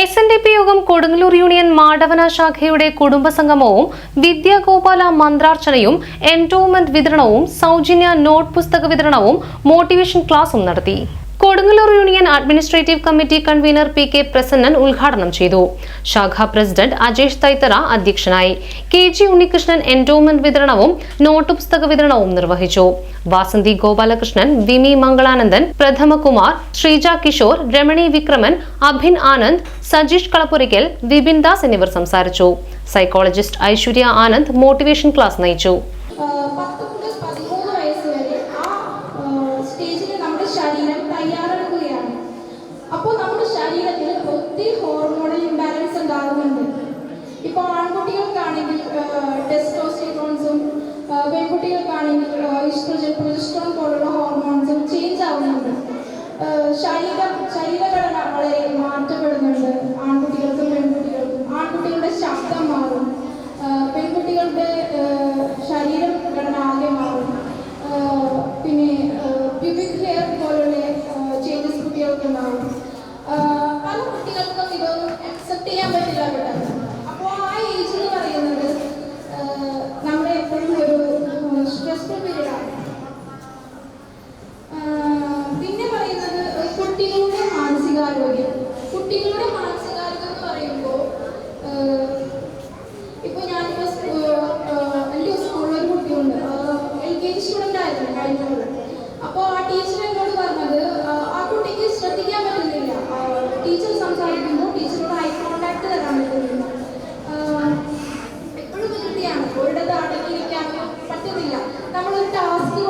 S N D P യോഗം Kodungallur union Madavana ശാഖയുടെ കുടുംബസംഗമവും വിദ്യാഗോപാല മന്ത്രാർച്ചനയും endowment വിതരണവും സൗജന്യ നോട്ട് പുസ്തക വിതരണവും മോട്ടിവേഷൻ ക്ലാസും നടത്തി. Kodungallur union administrative committee convener P K Prasannan ഉദ്ഘാടനം ചെയ്തു. ശാഖാ പ്രസിഡന്റ് അജേഷ് തൈത്തറ അധ്യക്ഷനായി. കെ ജി ഉണ്ണികൃഷ്ണൻ എൻഡോമെന്റ് വിതരണവും നോട്ടുപുസ്തക വിതരണവും നിർവഹിച്ചു. വാസന്തി ഗോപാലകൃഷ്ണൻ വിമി മംഗളാനന്ദൻ പ്രഥമകുമാർ ശ്രീജ കിഷോർ രമണി വിക്രമൻ അഭിൻ ആനന്ദ് സജീഷ് കളപ്പുരയ്ക്കൽ വിപിൻ ദാസ് എന്നിവർ സംസാരിച്ചു. Psychologist Aishwarya Anand motivation class നയിച്ചു. ശരീരം തയ്യാറെടുക്കുകയാണ്. അപ്പോൾ നമ്മുടെ ശരീരത്തിൽ ഒത്തിരി ഹോർമോണൽ ഇംബാലൻസ് ഉണ്ടാകുന്നുണ്ട്. ഇപ്പോൾ ആൺകുട്ടികൾക്കാണെങ്കിൽ ടെസ്റ്റോസ്റ്റിറോൺസും പെൺകുട്ടികൾക്കാണെങ്കിൽ ഇസ്ട്രോജൻ പ്രൊജസ്ട്രോൺ പോലുള്ള ഹോർമോൺസും ചേഞ്ച് ആവുന്നുണ്ട്. ശരീരം ശരീരഘടന വളരെ മാറ്റപ്പെടുന്നുണ്ട്. ആൺകുട്ടികൾക്കും പെൺകുട്ടികൾക്കും. ആൺകുട്ടികളുടെ ശബ്ദം മാറും. ഉപയോഗിക്കുന്നതാണ് പല കുട്ടികൾക്കും ഇതൊന്നും അക്സെപ്റ്റ് ചെയ്യാൻ പറ്റില്ല ഇവിടെ അപ്പോൾ ആ ഏജ് എന്ന് പറയുന്നത് നമ്മുടെ എപ്പോഴും ഒരു സ്ട്രെസ്ഫുൾ പീരീഡാണ് പിന്നെ പറയുന്നത് കുട്ടികളുടെ മാനസികാരോഗ്യം. കുട്ടികളുടെ മാനസികാരോഗ്യം എന്ന് പറയുമ്പോൾ ഇപ്പോൾ ഞാനിപ്പോൾ എന്റെ സ്കൂളിൽ കുട്ടിയുണ്ട്. എൽ കെ ജി സ്റ്റുഡന്റ് ആയിരുന്നു കഴിഞ്ഞ ടീച്ചർ സംസാരിക്കുമ്പോൾ ടീച്ചറോട് ഐ കോണ്ടാക്ട് തരാൻ പറ്റുന്നില്ല. എപ്പോഴും വെറുതെയാണ് ഒരിടത്ത് അടങ്ങിയിരിക്കാനോ പറ്റുന്നില്ല. നമ്മളൊരു ടാസ്ക്